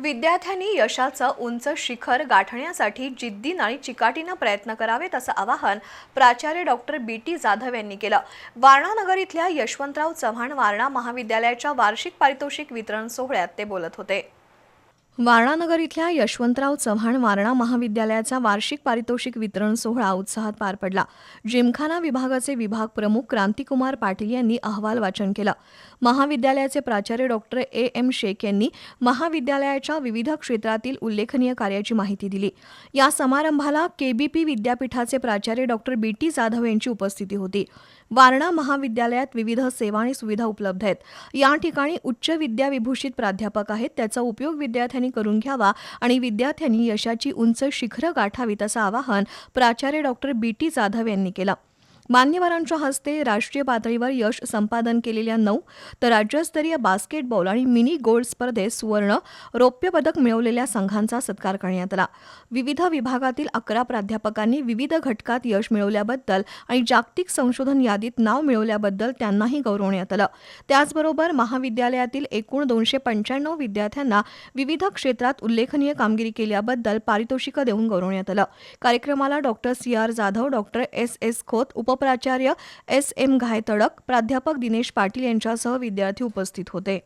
विद्यार्थ्यांनी यशाचं उंच शिखर गाठण्यासाठी जिद्दीनं आणि चिकाटीनं प्रयत्न करावेत असं आवाहन प्राचार्य डॉक्टर बी टी जाधव यांनी केलं. वारणानगर इथल्या यशवंतराव चव्हाण वारणा महाविद्यालयाच्या वार्षिक पारितोषिक वितरण सोहळ्यात ते बोलत होते. वारणानगर इथल्या यशवंतराव चव्हाण वारणा महाविद्यालयाचा वार्षिक पारितोषिक वितरण सोहळा उत्साहात पार पडला. जिमखाना विभागाचे विभाग प्रमुख क्रांतिकुमार पाटील यांनी अहवाल वाचन केलं. महाविद्यालयाचे प्राचार्य डॉक्टर ए एम शेख यांनी महाविद्यालयाच्या विविध क्षेत्रातील उल्लेखनीय कार्याची माहिती दिली. या समारंभाला केबीपी विद्यापीठाचे प्राचार्य डॉक्टर बी टी जाधव यांची उपस्थिती होती. वारणा महाविद्यालयात विविध सेवा आणि सुविधा उपलब्ध आहेत. या ठिकाणी उच्च विद्याविभूषित प्राध्यापक आहेत. त्याचा उपयोग विद्यार्थ्यांनी करून घ्यावा आणि विद्यार्थ्यांनी यशाची उंच शिखरं गाठावीत असं आवाहन प्राचार्य डॉक्टर बी टी जाधव यांनी केलं. मान्यवरांच्या हस्ते राष्ट्रीय पातळीवर यश संपादन केलेल्या नऊ तर राज्यस्तरीय बास्केटबॉल आणि मिनी गोल्ड स्पर्धेत सुवर्ण रौप्य पदक मिळवलेल्या संघांचा सत्कार करण्यात आला. विविध विभागातील अकरा प्राध्यापकांनी विविध घटकात यश मिळवल्याबद्दल आणि जागतिक संशोधन यादीत नाव मिळवल्याबद्दल त्यांनाही गौरवण्यात आलं. त्याचबरोबर महाविद्यालयातील एकूण दोनशे पंच्याण्णव विद्यार्थ्यांना विविध क्षेत्रात उल्लेखनीय कामगिरी केल्याबद्दल पारितोषिकं देऊन गौरवण्यात आलं. कार्यक्रमाला doctor C R Jadhav doctor S S Khot उपप्राचार्य S M Ghaytadak प्राध्यापक दिनेश पाटील यांच्यासह विद्यार्थी उपस्थित होते.